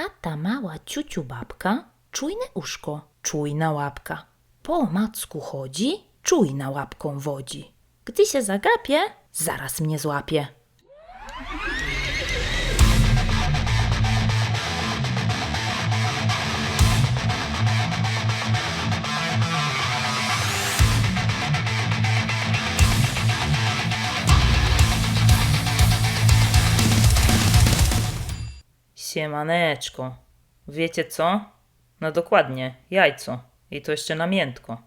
A ta mała ciuciu babka, czujne uszko, czujna łapka. Po macku chodzi, czujna łapką wodzi. Gdy się zagapie, zaraz mnie złapie. Siemaneczko. Wiecie co? No dokładnie, jajco. I to jeszcze na miętko.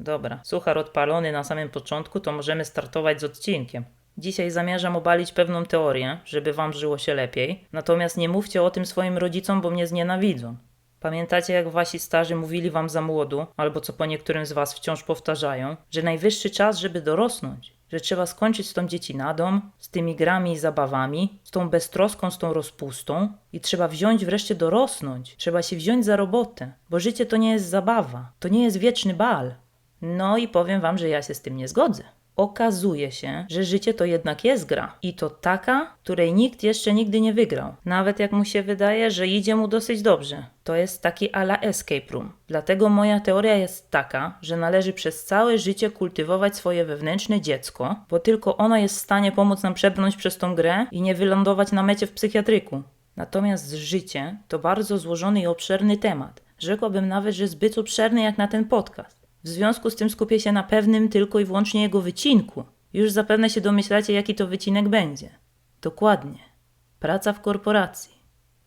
Dobra, suchar odpalony na samym początku, to możemy startować z odcinkiem. Dzisiaj zamierzam obalić pewną teorię, żeby wam żyło się lepiej. Natomiast nie mówcie o tym swoim rodzicom, bo mnie znienawidzą. Pamiętacie, jak wasi starzy mówili wam za młodu, albo co po niektórym z was wciąż powtarzają, że najwyższy czas, żeby dorosnąć, że trzeba skończyć z tą dziecinadą, z tymi grami i zabawami, z tą beztroską, z tą rozpustą i trzeba wziąć wreszcie dorosnąć, trzeba się wziąć za robotę, bo życie to nie jest zabawa, to nie jest wieczny bal. No i powiem wam, że ja się z tym nie zgodzę. Okazuje się, że życie to jednak jest gra. I to taka, której nikt jeszcze nigdy nie wygrał. Nawet jak mu się wydaje, że idzie mu dosyć dobrze. To jest taki ala escape room. Dlatego moja teoria jest taka, że należy przez całe życie kultywować swoje wewnętrzne dziecko, bo tylko ono jest w stanie pomóc nam przebrnąć przez tą grę i nie wylądować na mecie w psychiatryku. Natomiast życie to bardzo złożony i obszerny temat. Rzekłabym nawet, że zbyt obszerny jak na ten podcast. W związku z tym skupię się na pewnym tylko i wyłącznie jego wycinku. Już zapewne się domyślacie, jaki to wycinek będzie. Dokładnie. Praca w korporacji.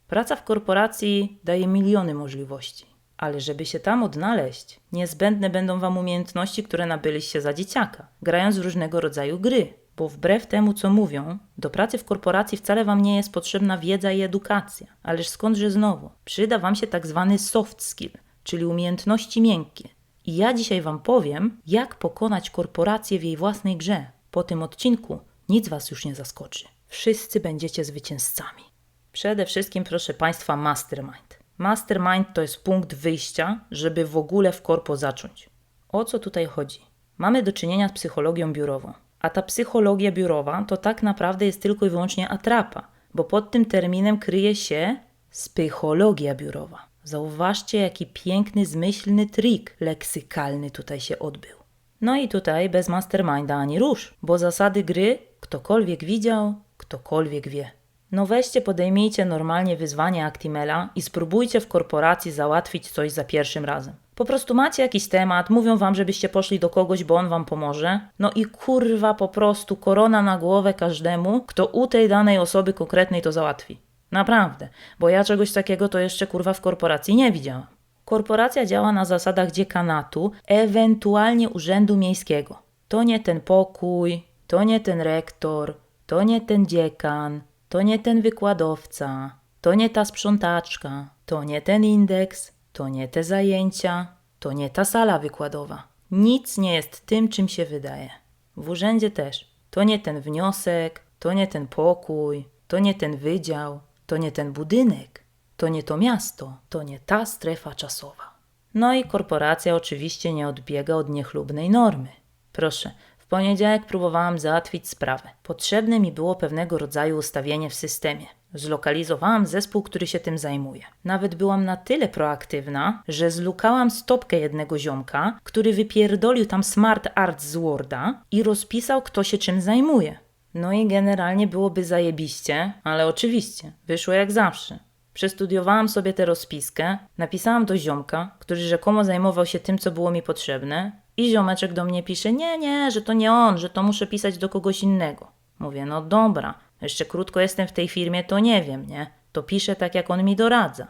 Praca w korporacji daje miliony możliwości, ale żeby się tam odnaleźć, niezbędne będą Wam umiejętności, które nabyliście za dzieciaka, grając w różnego rodzaju gry. Bo wbrew temu, co mówią, do pracy w korporacji wcale Wam nie jest potrzebna wiedza i edukacja. Ależ skądże znowu? Przyda Wam się tak zwany soft skill, czyli umiejętności miękkie. I ja dzisiaj Wam powiem, jak pokonać korporację w jej własnej grze. Po tym odcinku nic Was już nie zaskoczy. Wszyscy będziecie zwycięzcami. Przede wszystkim, proszę Państwa, mastermind. Mastermind to jest punkt wyjścia, żeby w ogóle w korpo zacząć. O co tutaj chodzi? Mamy do czynienia z psychologią biurową. A ta psychologia biurowa to tak naprawdę jest tylko i wyłącznie atrapa, bo pod tym terminem kryje się psychologia biurowa. Zauważcie, jaki piękny, zmyślny trik leksykalny tutaj się odbył. No i tutaj bez masterminda ani rusz, bo zasady gry ktokolwiek widział, ktokolwiek wie. No weźcie, podejmijcie normalnie wyzwanie Actimela i spróbujcie w korporacji załatwić coś za pierwszym razem. Po prostu macie jakiś temat, mówią wam, żebyście poszli do kogoś, bo on wam pomoże. No i kurwa po prostu korona na głowę każdemu, kto u tej danej osoby konkretnej to załatwi. Naprawdę, bo ja czegoś takiego to jeszcze kurwa w korporacji nie widziałam. Korporacja działa na zasadach dziekanatu, ewentualnie urzędu miejskiego. To nie ten pokój, to nie ten rektor, to nie ten dziekan, to nie ten wykładowca, to nie ta sprzątaczka, to nie ten indeks, to nie te zajęcia, to nie ta sala wykładowa. Nic nie jest tym, czym się wydaje. W urzędzie też. To nie ten wniosek, to nie ten pokój, to nie ten wydział, to nie ten budynek, to nie to miasto, to nie ta strefa czasowa. No i korporacja oczywiście nie odbiega od niechlubnej normy. Proszę, w poniedziałek próbowałam załatwić sprawę. Potrzebne mi było pewnego rodzaju ustawienie w systemie. Zlokalizowałam zespół, który się tym zajmuje. Nawet byłam na tyle proaktywna, że zlukałam stopkę jednego ziomka, który wypierdolił tam smart art z Worda i rozpisał, kto się czym zajmuje. No i generalnie byłoby zajebiście, ale oczywiście, wyszło jak zawsze. Przestudiowałam sobie tę rozpiskę, napisałam do ziomka, który rzekomo zajmował się tym, co było mi potrzebne, i ziomeczek do mnie pisze: Nie, nie, że to nie on, że to muszę pisać do kogoś innego. Mówię: No dobra, jeszcze krótko jestem w tej firmie, to nie wiem, nie? To piszę tak, jak on mi doradza.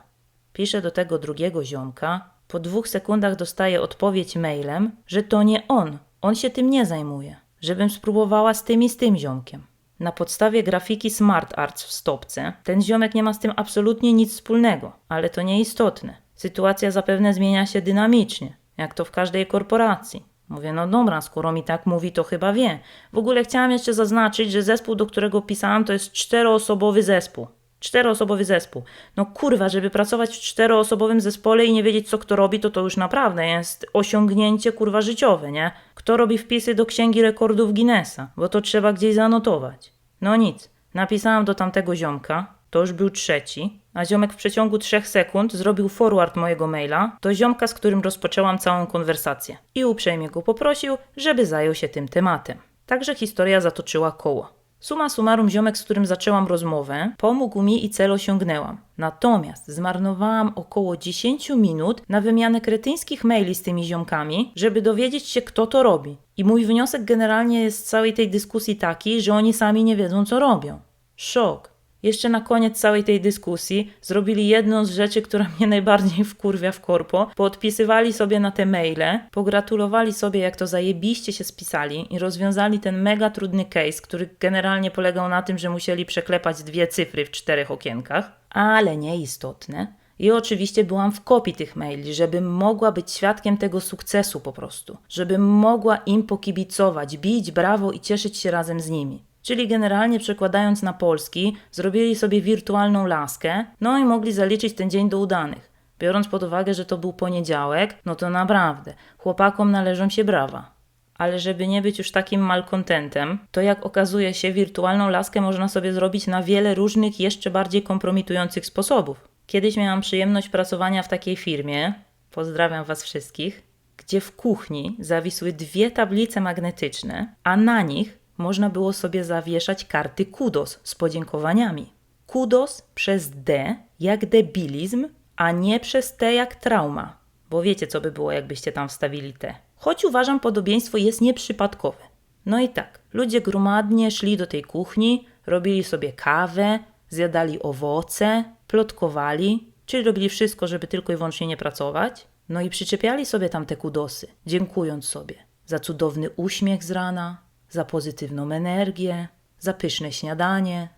Piszę do tego drugiego ziomka. Po dwóch sekundach dostaję odpowiedź mailem, że to nie on, on się tym nie zajmuje, żebym spróbowała z tym i z tym ziomkiem. Na podstawie grafiki Smart Arts w stopce, ten ziomek nie ma z tym absolutnie nic wspólnego, ale to nieistotne. Sytuacja zapewne zmienia się dynamicznie, jak to w każdej korporacji. Mówię, no dobra, skoro mi tak mówi, to chyba wie. W ogóle chciałam jeszcze zaznaczyć, że zespół, do którego pisałam, to jest czteroosobowy zespół. Czteroosobowy zespół. No kurwa, żeby pracować w czteroosobowym zespole i nie wiedzieć, co kto robi, to to już naprawdę jest osiągnięcie kurwa życiowe, nie? Kto robi wpisy do księgi rekordów Guinnessa, bo to trzeba gdzieś zanotować. No nic, napisałam do tamtego ziomka, to już był trzeci, a ziomek w przeciągu trzech sekund zrobił forward mojego maila do ziomka, z którym rozpoczęłam całą konwersację i uprzejmie go poprosił, żeby zajął się tym tematem. Także historia zatoczyła koło. Suma summarum ziomek, z którym zaczęłam rozmowę, pomógł mi i cel osiągnęłam. Natomiast zmarnowałam około 10 minut na wymianę kretyńskich maili z tymi ziomkami, żeby dowiedzieć się, kto to robi. I mój wniosek generalnie jest z całej tej dyskusji taki, że oni sami nie wiedzą, co robią. Szok. Jeszcze na koniec całej tej dyskusji zrobili jedną z rzeczy, która mnie najbardziej wkurwia w korpo. Poodpisywali sobie na te maile, pogratulowali sobie, jak to zajebiście się spisali i rozwiązali ten mega trudny case, który generalnie polegał na tym, że musieli przeklepać dwie cyfry w czterech okienkach, ale nieistotne. I oczywiście byłam w kopii tych maili, żebym mogła być świadkiem tego sukcesu po prostu, żebym mogła im pokibicować, bić brawo i cieszyć się razem z nimi. Czyli generalnie przekładając na polski, zrobili sobie wirtualną laskę, no i mogli zaliczyć ten dzień do udanych. Biorąc pod uwagę, że to był poniedziałek, no to naprawdę, chłopakom należą się brawa. Ale żeby nie być już takim malkontentem, to jak okazuje się, wirtualną laskę można sobie zrobić na wiele różnych, jeszcze bardziej kompromitujących sposobów. Kiedyś miałam przyjemność pracowania w takiej firmie, pozdrawiam Was wszystkich, gdzie w kuchni zawisły dwie tablice magnetyczne, a na nich można było sobie zawieszać karty kudos z podziękowaniami. Kudos przez D jak debilizm, a nie przez T jak trauma. Bo wiecie, co by było, jakbyście tam wstawili T. Choć uważam, podobieństwo jest nieprzypadkowe. No i tak, ludzie gromadnie szli do tej kuchni, robili sobie kawę, zjadali owoce, plotkowali, czyli robili wszystko, żeby tylko i wyłącznie nie pracować. No i przyczepiali sobie tam te kudosy, dziękując sobie za cudowny uśmiech z rana, za pozytywną energię, za pyszne śniadanie.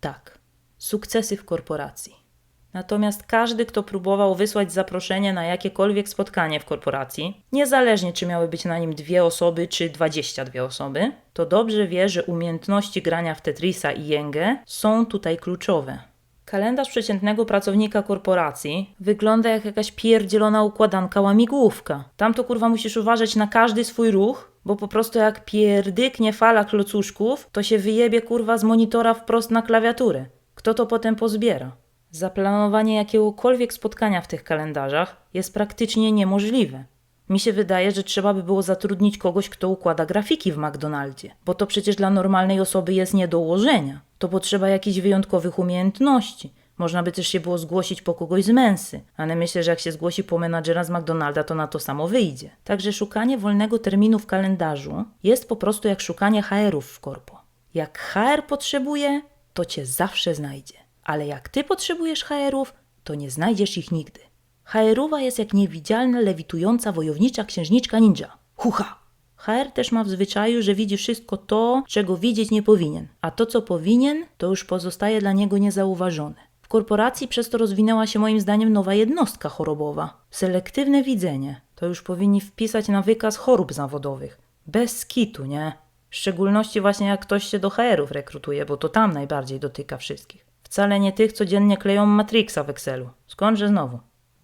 Tak, sukcesy w korporacji. Natomiast każdy, kto próbował wysłać zaproszenie na jakiekolwiek spotkanie w korporacji, niezależnie czy miały być na nim dwie osoby czy 22 osoby, to dobrze wie, że umiejętności grania w Tetrisa i Jęgę są tutaj kluczowe. Kalendarz przeciętnego pracownika korporacji wygląda jak jakaś pierdzielona układanka łamigłówka. Tam to kurwa musisz uważać na każdy swój ruch, bo po prostu jak pierdyknie fala klocuszków, to się wyjebie kurwa z monitora wprost na klawiaturę. Kto to potem pozbiera? Zaplanowanie jakiegokolwiek spotkania w tych kalendarzach jest praktycznie niemożliwe. Mi się wydaje, że trzeba by było zatrudnić kogoś, kto układa grafiki w McDonaldzie, bo to przecież dla normalnej osoby jest nie do ułożenia. To potrzeba jakichś wyjątkowych umiejętności. Można by też się było zgłosić po kogoś z mensy, ale myślę, że jak się zgłosi po menadżera z McDonalda, to na to samo wyjdzie. Także szukanie wolnego terminu w kalendarzu jest po prostu jak szukanie HR-ów w korpo. Jak HR potrzebuje, to cię zawsze znajdzie. Ale jak ty potrzebujesz HR-ów, to nie znajdziesz ich nigdy. HR-owa jest jak niewidzialna, lewitująca wojownicza księżniczka ninja. Hucha! HR też ma w zwyczaju, że widzi wszystko to, czego widzieć nie powinien, a to, co powinien, to już pozostaje dla niego niezauważone. Korporacji przez to rozwinęła się moim zdaniem nowa jednostka chorobowa. Selektywne widzenie. To już powinni wpisać na wykaz chorób zawodowych. Bez skitu, nie? W szczególności właśnie jak ktoś się do HR-ów rekrutuje, bo to tam najbardziej dotyka wszystkich. Wcale nie tych, co dziennie kleją Matrixa w Excelu. Skądże znowu?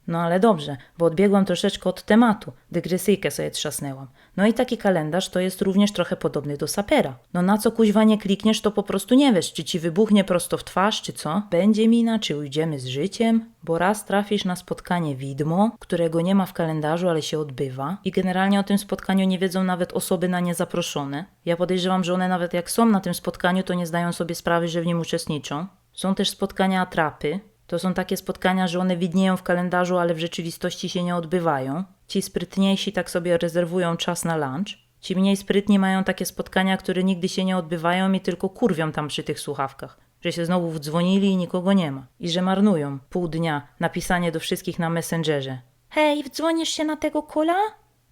No ale dobrze, bo odbiegłam troszeczkę od tematu, dygresyjkę sobie trzasnęłam. No i taki kalendarz to jest również trochę podobny do sapera. No na co kuźwa nie klikniesz, to po prostu nie wiesz, czy ci wybuchnie prosto w twarz, czy co. Będzie mina, czy ujdziemy z życiem, bo raz trafisz na spotkanie widmo, którego nie ma w kalendarzu, ale się odbywa i generalnie o tym spotkaniu nie wiedzą nawet osoby na nie zaproszone. Ja podejrzewam, że one nawet jak są na tym spotkaniu, to nie zdają sobie sprawy, że w nim uczestniczą. Są też spotkania atrapy, to są takie spotkania, że one widnieją w kalendarzu, ale w rzeczywistości się nie odbywają. Ci sprytniejsi tak sobie rezerwują czas na lunch. Ci mniej sprytni mają takie spotkania, które nigdy się nie odbywają i tylko kurwią tam przy tych słuchawkach. Że się znowu wdzwonili i nikogo nie ma. I że marnują pół dnia napisanie do wszystkich na Messengerze. Hej, wdzwonisz się na tego kola?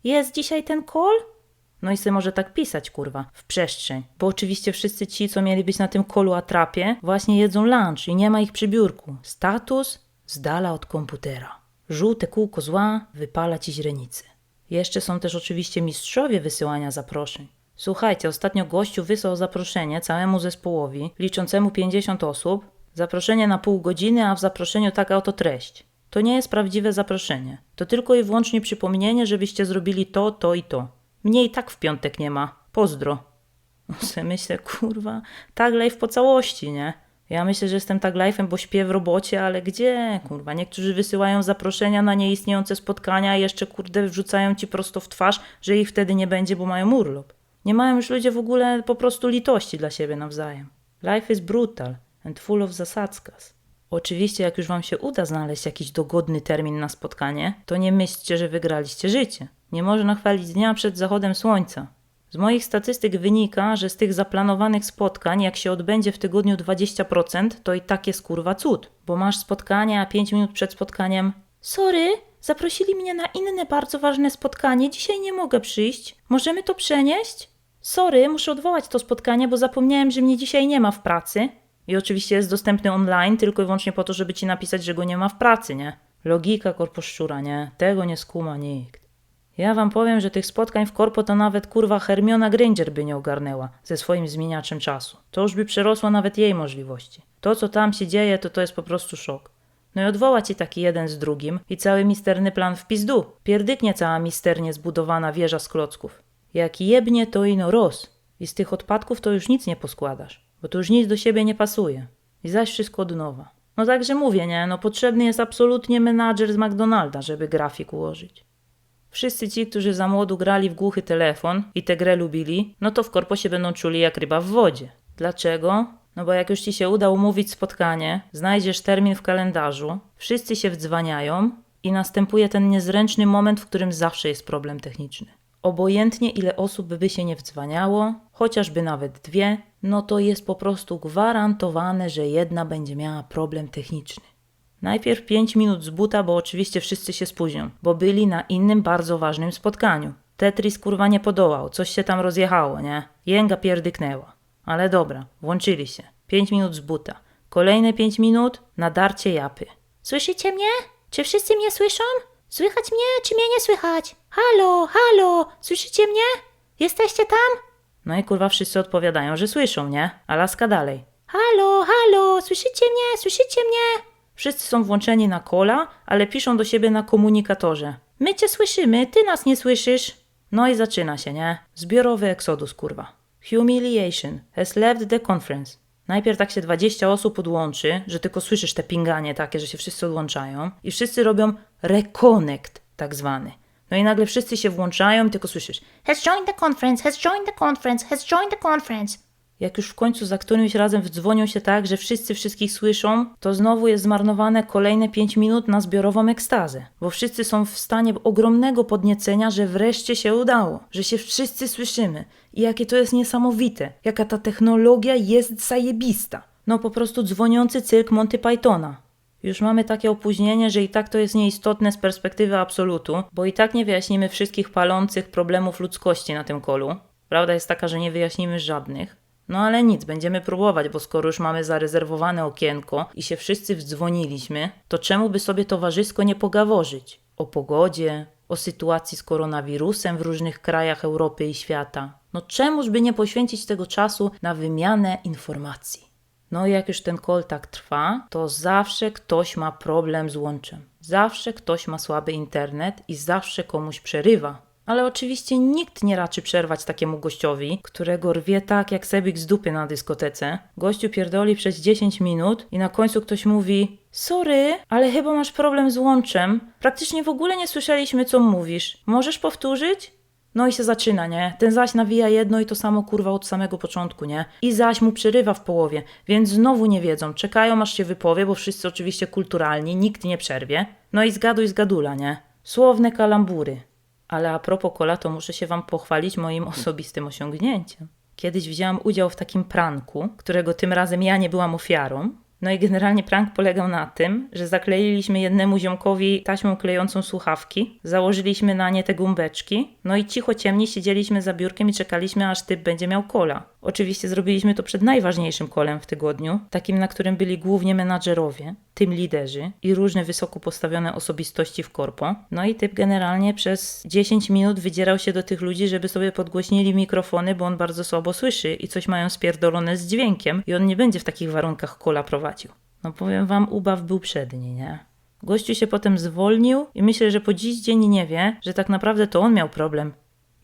Jest dzisiaj ten kol? No i se może tak pisać, kurwa, w przestrzeń. Bo oczywiście wszyscy ci, co mieli być na tym kolu atrapie, właśnie jedzą lunch i nie ma ich przy biurku. Status z dala od komputera. Żółte kółko zła wypala ci źrenicy. Jeszcze są też oczywiście mistrzowie wysyłania zaproszeń. Słuchajcie, ostatnio gościu wysłał zaproszenie całemu zespołowi, liczącemu 50 osób, zaproszenie na pół godziny, a w zaproszeniu taka oto treść. To nie jest prawdziwe zaproszenie. To tylko i wyłącznie przypomnienie, żebyście zrobili to, to i to. Mnie i tak w piątek nie ma. Pozdro. Se myślę, kurwa, tak live po całości, nie? Ja myślę, że jestem tak live'em, bo śpię w robocie, ale gdzie, kurwa? Niektórzy wysyłają zaproszenia na nieistniejące spotkania i jeszcze, kurde, wrzucają ci prosto w twarz, że ich wtedy nie będzie, bo mają urlop. Nie mają już ludzie w ogóle po prostu litości dla siebie nawzajem. Life is brutal and full of zasadzkas. Oczywiście, jak już wam się uda znaleźć jakiś dogodny termin na spotkanie, to nie myślcie, że wygraliście życie. Nie można chwalić dnia przed zachodem słońca. Z moich statystyk wynika, że z tych zaplanowanych spotkań, jak się odbędzie w tygodniu 20%, to i tak jest kurwa cud. Bo masz spotkanie, a 5 minut przed spotkaniem Sorry, zaprosili mnie na inne bardzo ważne spotkanie, dzisiaj nie mogę przyjść. Możemy to przenieść? Sorry, muszę odwołać to spotkanie, bo zapomniałem, że mnie dzisiaj nie ma w pracy. I oczywiście jest dostępny online tylko i wyłącznie po to, żeby ci napisać, że go nie ma w pracy, nie? Logika korposzczura, nie? Tego nie skuma nikt. Ja wam powiem, że tych spotkań w korpo to nawet kurwa Hermiona Granger by nie ogarnęła ze swoim zmieniaczem czasu. To już by przerosło nawet jej możliwości. To, co tam się dzieje, to to jest po prostu szok. No i odwoła ci taki jeden z drugim i cały misterny plan w pizdu. Pierdyknie cała misternie zbudowana wieża z klocków. Jak jebnie to ino roz. I z tych odpadków to już nic nie poskładasz, bo to już nic do siebie nie pasuje. I zaś wszystko od nowa. No także mówię, nie? No potrzebny jest absolutnie menadżer z McDonalda, żeby grafik ułożyć. Wszyscy ci, którzy za młodu grali w głuchy telefon i tę grę lubili, no to w korpo się będą czuli jak ryba w wodzie. Dlaczego? No bo jak już ci się uda umówić spotkanie, znajdziesz termin w kalendarzu, wszyscy się wdzwaniają i następuje ten niezręczny moment, w którym zawsze jest problem techniczny. Obojętnie ile osób by się nie wdzwaniało, chociażby nawet dwie, no to jest po prostu gwarantowane, że jedna będzie miała problem techniczny. Najpierw 5 minut z buta, bo oczywiście wszyscy się spóźnią, bo byli na innym bardzo ważnym spotkaniu. Tetris kurwa nie podołał, coś się tam rozjechało, nie? Jęga pierdyknęła. Ale dobra, włączyli się. 5 minut z buta. Kolejne 5 minut na darcie japy. Słyszycie mnie? Czy wszyscy mnie słyszą? Słychać mnie, czy mnie nie słychać? Halo, halo, słyszycie mnie? Jesteście tam? No i kurwa wszyscy odpowiadają, że słyszą, nie? A laska dalej. Halo, halo, słyszycie mnie, słyszycie mnie? Wszyscy są włączeni na kola, ale piszą do siebie na komunikatorze. My cię słyszymy, ty nas nie słyszysz. No i zaczyna się, nie? Zbiorowy eksodus, kurwa. Humiliation has left the conference. Najpierw tak się 20 osób odłączy, że tylko słyszysz te pinganie takie, że się wszyscy odłączają i wszyscy robią reconnect tak zwany. No i nagle wszyscy się włączają tylko słyszysz. Has joined the conference, has joined the conference, has joined the conference. Jak już w końcu za którymś razem wdzwonią się tak, że wszyscy wszystkich słyszą, to znowu jest zmarnowane kolejne 5 minut na zbiorową ekstazę, bo wszyscy są w stanie ogromnego podniecenia, że wreszcie się udało, że się wszyscy słyszymy i jakie to jest niesamowite, jaka ta technologia jest zajebista. No po prostu dzwoniący cyrk Monty Pythona. Już mamy takie opóźnienie, że i tak to jest nieistotne z perspektywy absolutu, bo i tak nie wyjaśnimy wszystkich palących problemów ludzkości na tym kolu. Prawda jest taka, że nie wyjaśnimy żadnych. No ale nic, będziemy próbować, bo skoro już mamy zarezerwowane okienko i się wszyscy wdzwoniliśmy, to czemu by sobie towarzysko nie pogaworzyć? O pogodzie, o sytuacji z koronawirusem w różnych krajach Europy i świata. No czemuż by nie poświęcić tego czasu na wymianę informacji? No i jak już ten tak trwa, to zawsze ktoś ma problem z łączem. Zawsze ktoś ma słaby internet i zawsze komuś przerywa. Ale oczywiście nikt nie raczy przerwać takiemu gościowi, którego rwie tak jak sebik z dupy na dyskotece. Gościu pierdoli przez 10 minut i na końcu ktoś mówi Sorry, ale chyba masz problem z łączem. Praktycznie w ogóle nie słyszeliśmy, co mówisz. Możesz powtórzyć? No i się zaczyna, nie? Ten zaś nawija jedno i to samo kurwa od samego początku, nie? I zaś mu przerywa w połowie, więc znowu nie wiedzą, czekają aż się wypowie, bo wszyscy oczywiście kulturalni, nikt nie przerwie. No i zgaduj zgadula, nie? Słowne kalambury. Ale a propos kola, to muszę się wam pochwalić moim osobistym osiągnięciem. Kiedyś wzięłam udział w takim pranku, którego tym razem ja nie byłam ofiarą. No i generalnie prank polegał na tym, że zakleiliśmy jednemu ziomkowi taśmą klejącą słuchawki, założyliśmy na nie te gumbeczki, no i cicho ciemni siedzieliśmy za biurkiem i czekaliśmy, aż typ będzie miał kola. Oczywiście zrobiliśmy to przed najważniejszym kolem w tygodniu, takim, na którym byli głównie menadżerowie, tym liderzy i różne wysoko postawione osobistości w korpo. No i typ generalnie przez 10 minut wydzierał się do tych ludzi, żeby sobie podgłośnili mikrofony, bo on bardzo słabo słyszy i coś mają spierdolone z dźwiękiem i on nie będzie w takich warunkach kola prowadził. No powiem wam, ubaw był przedni, nie? Gościu się potem zwolnił i myślę, że po dziś dzień nie wie, że tak naprawdę to on miał problem.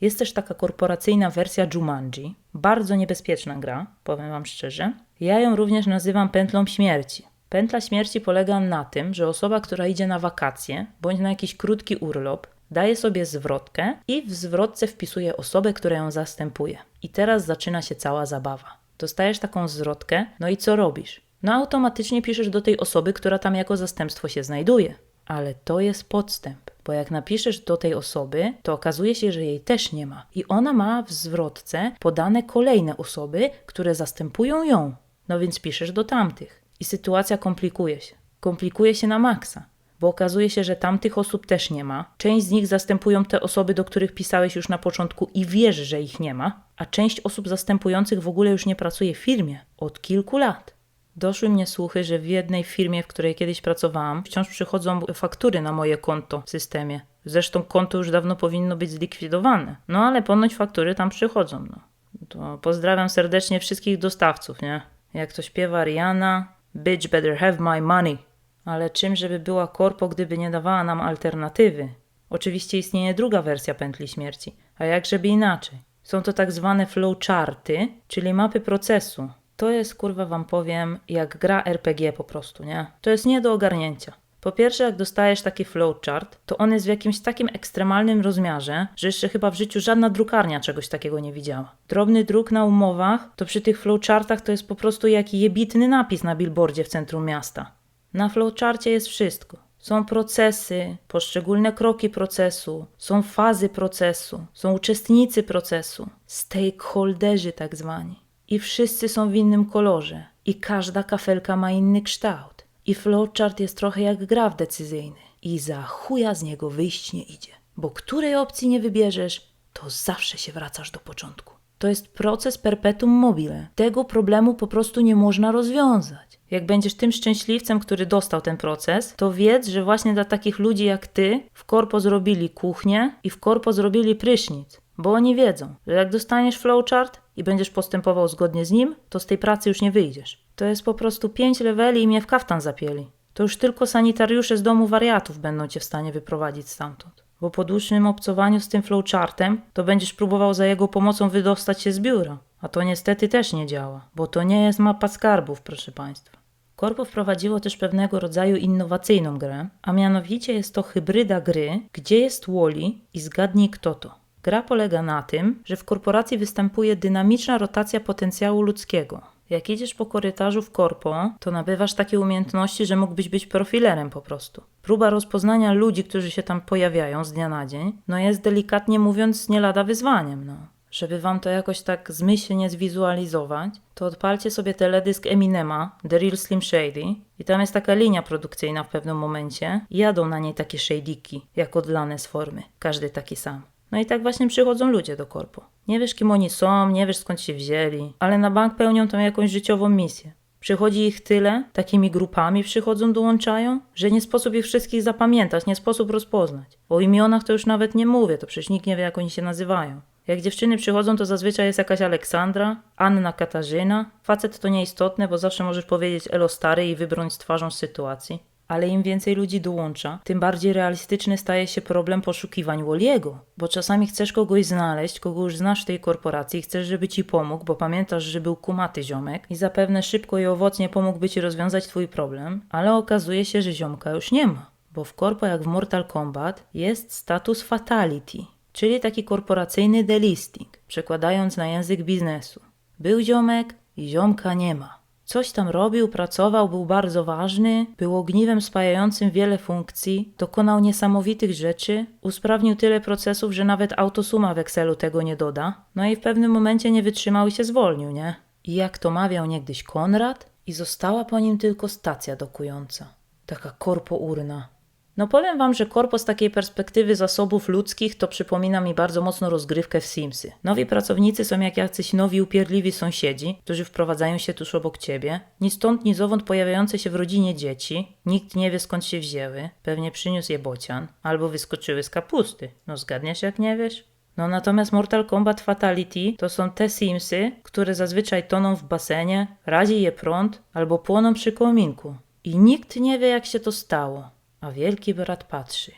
Jest też taka korporacyjna wersja Jumanji. Bardzo niebezpieczna gra, powiem wam szczerze. Ja ją również nazywam pętlą śmierci. Pętla śmierci polega na tym, że osoba, która idzie na wakacje bądź na jakiś krótki urlop, daje sobie zwrotkę i w zwrotce wpisuje osobę, która ją zastępuje. I teraz zaczyna się cała zabawa. Dostajesz taką zwrotkę, no i co robisz? No automatycznie piszesz do tej osoby, która tam jako zastępstwo się znajduje. Ale to jest podstęp, bo jak napiszesz do tej osoby, to okazuje się, że jej też nie ma. I ona ma w zwrotce podane kolejne osoby, które zastępują ją. No więc piszesz do tamtych. I sytuacja komplikuje się. Komplikuje się na maksa, bo okazuje się, że tamtych osób też nie ma. Część z nich zastępują te osoby, do których pisałeś już na początku i wiesz, że ich nie ma, a część osób zastępujących w ogóle już nie pracuje w firmie od kilku lat. Doszły mnie słuchy, że w jednej firmie, w której kiedyś pracowałam, wciąż przychodzą faktury na moje konto w systemie. Zresztą konto już dawno powinno być zlikwidowane. No ale ponoć faktury tam przychodzą. No. To pozdrawiam serdecznie wszystkich dostawców, nie? Jak to śpiewa Rihanna, bitch better have my money. Ale czym, żeby była korpo, gdyby nie dawała nam alternatywy? Oczywiście istnieje druga wersja pętli śmierci, a jak żeby inaczej. Są to tak zwane flowcharty, czyli mapy procesu. To jest, kurwa wam powiem, jak gra RPG po prostu, nie? To jest nie do ogarnięcia. Po pierwsze, jak dostajesz taki flowchart, to on jest w jakimś takim ekstremalnym rozmiarze, że jeszcze chyba w życiu żadna drukarnia czegoś takiego nie widziała. Drobny druk na umowach, to przy tych flowchartach to jest po prostu jak jebitny napis na billboardzie w centrum miasta. Na flowcharcie jest wszystko. Są procesy, poszczególne kroki procesu, są fazy procesu, są uczestnicy procesu, stakeholderzy tak zwani. I wszyscy są w innym kolorze. I każda kafelka ma inny kształt. I flowchart jest trochę jak graf decyzyjny. I za chuja z niego wyjść nie idzie. Bo której opcji nie wybierzesz, to zawsze się wracasz do początku. To jest proces perpetuum mobile. Tego problemu po prostu nie można rozwiązać. Jak będziesz tym szczęśliwcem, który dostał ten proces, to wiedz, że właśnie dla takich ludzi jak ty w korpo zrobili kuchnię i w korpo zrobili prysznic. Bo oni wiedzą, że jak dostaniesz flowchart i będziesz postępował zgodnie z nim, to z tej pracy już nie wyjdziesz. To jest po prostu pięć leveli i mnie w kaftan zapieli. To już tylko sanitariusze z domu wariatów będą cię w stanie wyprowadzić stamtąd. Bo po dłuższym obcowaniu z tym flowchartem, to będziesz próbował za jego pomocą wydostać się z biura. A to niestety też nie działa, bo to nie jest mapa skarbów, proszę Państwa. Korpo wprowadziło też pewnego rodzaju innowacyjną grę, a mianowicie jest to hybryda gry, gdzie jest Wally i zgadnij kto to. Gra polega na tym, że w korporacji występuje dynamiczna rotacja potencjału ludzkiego. Jak idziesz po korytarzu w korpo, to nabywasz takie umiejętności, że mógłbyś być profilerem po prostu. Próba rozpoznania ludzi, którzy się tam pojawiają z dnia na dzień, no jest delikatnie mówiąc nie lada wyzwaniem, no. Żeby wam to jakoś tak zmyślnie zwizualizować, to odpalcie sobie teledysk Eminema, The Real Slim Shady i tam jest taka linia produkcyjna w pewnym momencie jadą na niej takie shadiki, jak odlane z formy, każdy taki sam. No i tak właśnie przychodzą ludzie do korpo. Nie wiesz kim oni są, nie wiesz skąd się wzięli, ale na bank pełnią tam jakąś życiową misję. Przychodzi ich tyle, takimi grupami przychodzą, dołączają, że nie sposób ich wszystkich zapamiętać, nie sposób rozpoznać. O imionach to już nawet nie mówię, to przecież nikt nie wie jak oni się nazywają. Jak dziewczyny przychodzą, to zazwyczaj jest jakaś Aleksandra, Anna Katarzyna. Facet to nieistotne, bo zawsze możesz powiedzieć elo stary i wybrnąć z twarzą z sytuacji. Ale im więcej ludzi dołącza, tym bardziej realistyczny staje się problem poszukiwań Woliego. Bo czasami chcesz kogoś znaleźć, kogo już znasz w tej korporacji chcesz, żeby ci pomógł, bo pamiętasz, że był kumaty ziomek i zapewne szybko i owocnie pomógłby ci rozwiązać twój problem, ale okazuje się, że ziomka już nie ma. Bo w korpo jak w Mortal Kombat jest status fatality, czyli taki korporacyjny delisting, przekładając na język biznesu. Był ziomek i ziomka nie ma. Coś tam robił, pracował, był bardzo ważny, był ogniwem spajającym wiele funkcji, dokonał niesamowitych rzeczy, usprawnił tyle procesów, że nawet autosuma w Excelu tego nie doda. No i w pewnym momencie nie wytrzymał i się zwolnił, nie? I jak to mawiał niegdyś Konrad? I została po nim tylko stacja dokująca. Taka korpo urna. No powiem wam, że korpo z takiej perspektywy zasobów ludzkich to przypomina mi bardzo mocno rozgrywkę w Simsy. Nowi pracownicy są jak jacyś nowi upierdliwi sąsiedzi, którzy wprowadzają się tuż obok ciebie. Ni stąd, ni zowąd pojawiające się w rodzinie dzieci. Nikt nie wie skąd się wzięły. Pewnie przyniósł je bocian. Albo wyskoczyły z kapusty. No zgadniesz jak nie wiesz? No natomiast Mortal Kombat Fatality to są te Simsy, które zazwyczaj toną w basenie, razi je prąd albo płoną przy kominku. I nikt nie wie jak się to stało. A wielki brat patrzy.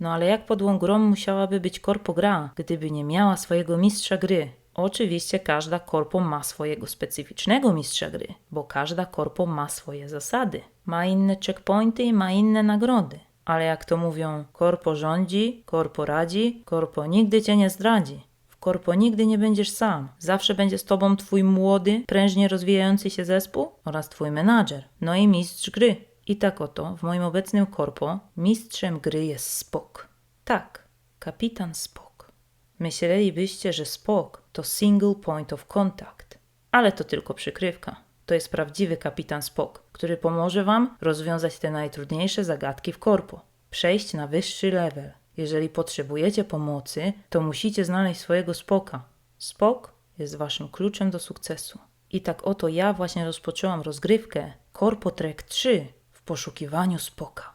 No ale jak podłą grą musiałaby być korpo gra, gdyby nie miała swojego mistrza gry? Oczywiście każda korpo ma swojego specyficznego mistrza gry, bo każda korpo ma swoje zasady. Ma inne checkpointy i ma inne nagrody. Ale jak to mówią, korpo rządzi, korpo radzi, korpo nigdy cię nie zdradzi. W korpo nigdy nie będziesz sam. Zawsze będzie z tobą twój młody, prężnie rozwijający się zespół oraz twój menadżer, no i mistrz gry. I tak oto w moim obecnym korpo mistrzem gry jest Spock. Tak, kapitan Spock. Myślelibyście, że Spock to single point of contact, ale to tylko przykrywka. To jest prawdziwy kapitan Spock, który pomoże wam rozwiązać te najtrudniejsze zagadki w korpo, przejść na wyższy level. Jeżeli potrzebujecie pomocy, to musicie znaleźć swojego Spoka. Spock jest waszym kluczem do sukcesu. I tak oto ja właśnie rozpoczęłam rozgrywkę Corpo Trek 3 w poszukiwaniu Spoka.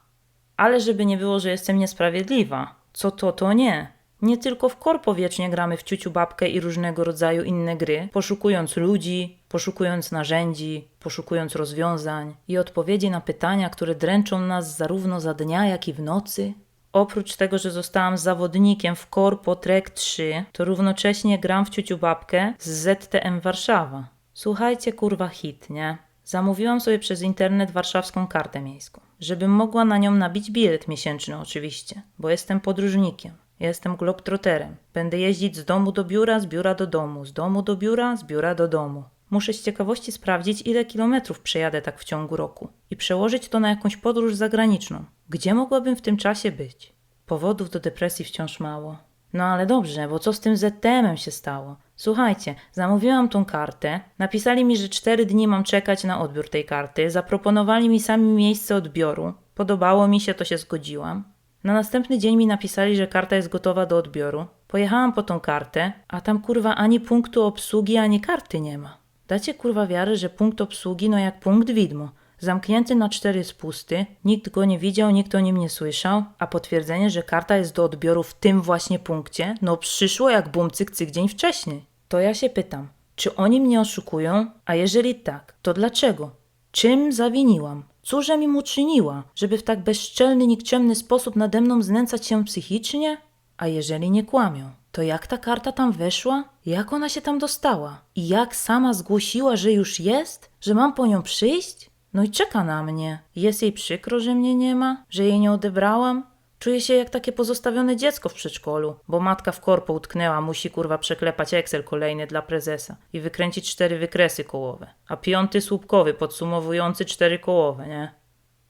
Ale żeby nie było, że jestem niesprawiedliwa, co to, to nie. Nie tylko w korpo wiecznie gramy w ciuciu babkę i różnego rodzaju inne gry, poszukując ludzi, poszukując narzędzi, poszukując rozwiązań i odpowiedzi na pytania, które dręczą nas zarówno za dnia, jak i w nocy. Oprócz tego, że zostałam zawodnikiem w Korpo Trek 3, to równocześnie gram w ciuciu babkę z ZTM Warszawa. Słuchajcie, kurwa hit, nie? Zamówiłam sobie przez internet warszawską kartę miejską, żebym mogła na nią nabić bilet miesięczny oczywiście, bo jestem podróżnikiem. Jestem globtroterem. Będę jeździć z domu do biura, z biura do domu, z domu do biura, z biura do domu. Muszę z ciekawości sprawdzić, ile kilometrów przejadę tak w ciągu roku i przełożyć to na jakąś podróż zagraniczną. Gdzie mogłabym w tym czasie być? Powodów do depresji wciąż mało. No ale dobrze, bo co z tym ZTM-em się stało? Słuchajcie, zamówiłam tą kartę, napisali mi, że 4 dni mam czekać na odbiór tej karty, zaproponowali mi sami miejsce odbioru. Podobało mi się, to się zgodziłam. Na następny dzień mi napisali, że karta jest gotowa do odbioru. Pojechałam po tą kartę, a tam kurwa ani punktu obsługi, ani karty nie ma. Dacie kurwa wiarę, że punkt obsługi no jak punkt widmo. Zamknięty na cztery spusty, nikt go nie widział, nikt o nim nie słyszał, a potwierdzenie, że karta jest do odbioru w tym właśnie punkcie, no przyszło jak bum cyk cyk dzień wcześniej. To ja się pytam, czy oni mnie oszukują? A jeżeli tak, to dlaczego? Czym zawiniłam? Cóżem im uczyniła, żeby w tak bezczelny, nikczemny sposób nade mną znęcać się psychicznie? A jeżeli nie kłamią, to jak ta karta tam weszła? Jak ona się tam dostała? I jak sama zgłosiła, że już jest? Że mam po nią przyjść? No i czeka na mnie. Jest jej przykro, że mnie nie ma? Że jej nie odebrałam? Czuję się jak takie pozostawione dziecko w przedszkolu, bo matka w korpo utknęła, musi kurwa przeklepać Excel kolejny dla prezesa i wykręcić cztery wykresy kołowe, a piąty słupkowy podsumowujący cztery kołowe, nie?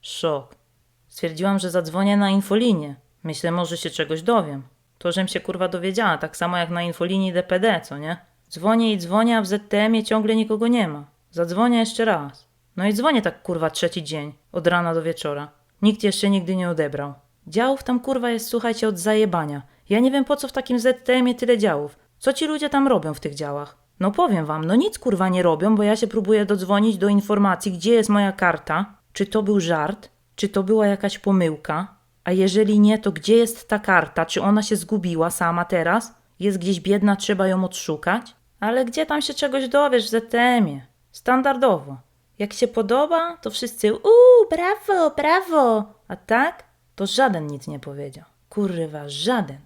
Szok. Stwierdziłam, że zadzwonię na infolinię. Myślę, może się czegoś dowiem. To, żem się kurwa dowiedziała, tak samo jak na infolinii DPD, co nie? Dzwonię i dzwonię, a w ZTM-ie ciągle nikogo nie ma. Zadzwonię jeszcze raz. No i dzwonię tak kurwa trzeci dzień, od rana do wieczora. Nikt jeszcze nigdy nie odebrał. Działów tam kurwa jest, słuchajcie, od zajebania. Ja nie wiem po co w takim ZTM-ie tyle działów. Co ci ludzie tam robią w tych działach? No powiem wam, no nic kurwa nie robią, bo ja się próbuję dodzwonić do informacji, gdzie jest moja karta, czy to był żart, czy to była jakaś pomyłka, a jeżeli nie, to gdzie jest ta karta, czy ona się zgubiła sama teraz? Jest gdzieś biedna, trzeba ją odszukać? Ale gdzie tam się czegoś dowiesz w ZTM-ie? Standardowo. Jak się podoba, to wszyscy uuu, brawo, brawo, a tak? To żaden nic nie powiedział. Kurwa, żaden.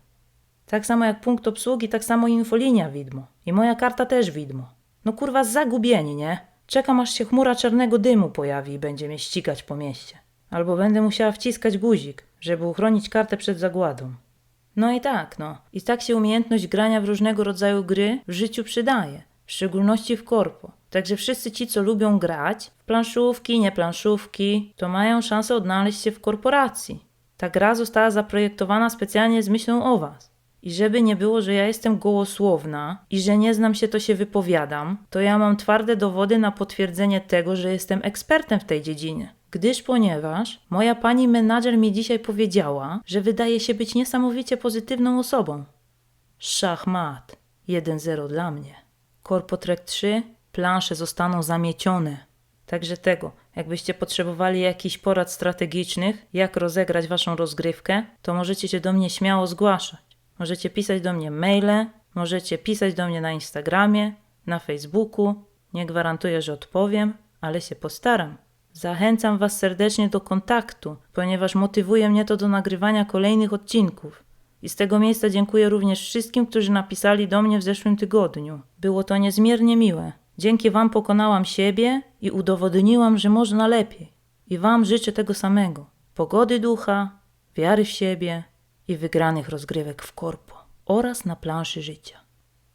Tak samo jak punkt obsługi, tak samo infolinia widmo. I moja karta też widmo. No kurwa, zagubieni, nie? Czekam aż się chmura czarnego dymu pojawi i będzie mnie ścigać po mieście. Albo będę musiała wciskać guzik, żeby uchronić kartę przed zagładą. No i tak, no. I tak się umiejętność grania w różnego rodzaju gry w życiu przydaje. W szczególności w korpo. Także wszyscy ci, co lubią grać, w planszówki, nie planszówki, to mają szansę odnaleźć się w korporacji. Ta gra została zaprojektowana specjalnie z myślą o was. I żeby nie było, że ja jestem gołosłowna i że nie znam się, to się wypowiadam, to ja mam twarde dowody na potwierdzenie tego, że jestem ekspertem w tej dziedzinie. Gdyż ponieważ moja pani menadżer mi dzisiaj powiedziała, że wydaje się być niesamowicie pozytywną osobą. Szachmat. 1-0 dla mnie. Korpotrek 3. Plansze zostaną zamiecione. Także tego, jakbyście potrzebowali jakichś porad strategicznych, jak rozegrać waszą rozgrywkę, to możecie się do mnie śmiało zgłaszać. Możecie pisać do mnie maile, możecie pisać do mnie na Instagramie, na Facebooku. Nie gwarantuję, że odpowiem, ale się postaram. Zachęcam Was serdecznie do kontaktu, ponieważ motywuje mnie to do nagrywania kolejnych odcinków. I z tego miejsca dziękuję również wszystkim, którzy napisali do mnie w zeszłym tygodniu. Było to niezmiernie miłe. Dzięki Wam pokonałam siebie i udowodniłam, że można lepiej. I Wam życzę tego samego. Pogody ducha, wiary w siebie i wygranych rozgrywek w korpo oraz na planszy życia.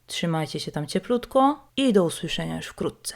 Trzymajcie się tam cieplutko i do usłyszenia już wkrótce.